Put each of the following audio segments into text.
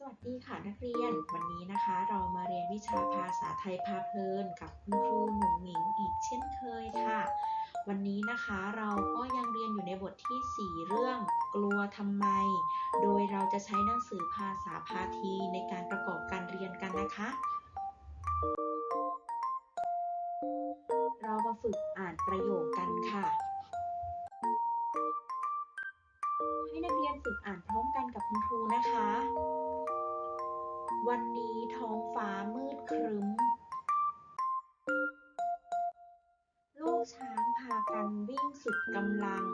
สวัสดีค่ะนักเรียน วันนี้นะคะเรามาเรียนวิชาภาษาไทยพาเพลินกับคุณครูหนุ่งหนิงอีกเช่นเคยค่ะ วันนี้นะคะเราก็ยังเรียนอยู่ในบทที่ 4 เรื่องกลัวทำไม โดยเราจะใช้หนังสือภาษาพาทีในการประกอบการเรียนกันนะคะ เรามาฝึกอ่านประโยคกันค่ะให้นักเรียนฝึกอ่านพร้อมกันกับคุณครูนะคะ วันนี้ท้องฟ้ามืดครึ้ม ลูกช้างพากันวิ่งสุดกำลัง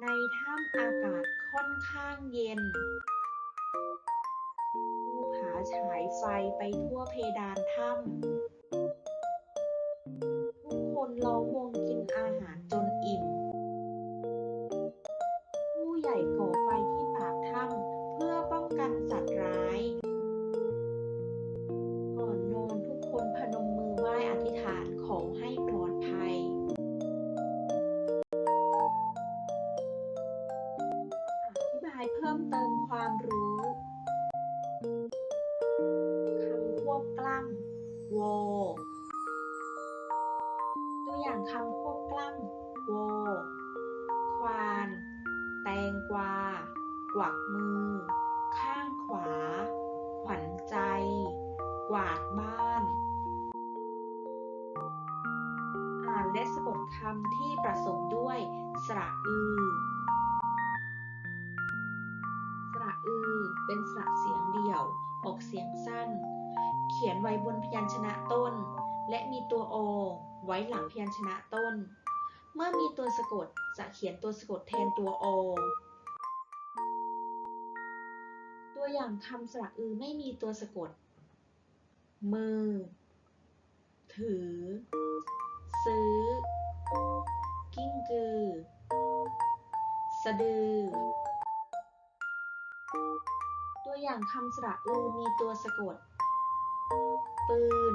ในถ้ำอากาศค่อนข้างเย็น ภูผาฉายไฟไปทั่วเพดานถ้ำ ทุกคนล้อมวง ไหว้อธิษฐานขอให้ปลอดภัย อธิบายเพิ่มเติมความรู้คำควบกล้ำโวตัวอย่างคำควบกล้ำโวควาน แตงกวา กวักมือ ข้างขวา ขวัญใจ กวาดบ้าน คำที่ประสมด้วย สระอือ สระอือ เป็นสระเสียงเดี่ยว ออกเสียงสั้น เขียนไว้บนพยัญชนะต้น และมีตัวโอ ไว้หลังพยัญชนะต้น เมื่อมีตัวสะกดจะเขียนตัวสะกดแทนตัวโอ ตัวอย่างคำสระอือไม่มีตัวสะกด มือ ถือ ซื้อ สะดือ ตัวอย่างคำสระอือมีตัวสะกด ปืน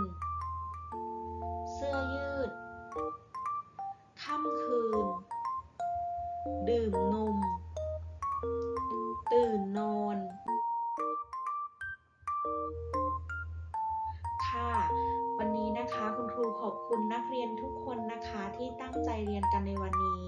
เสื้อยืด ค่ำคืน ดื่มนม ตื่นนอน ค่ะ วันนี้นะคะคุณครูขอบคุณนักเรียนทุกคนนะคะที่ตั้งใจเรียนกันในวันนี้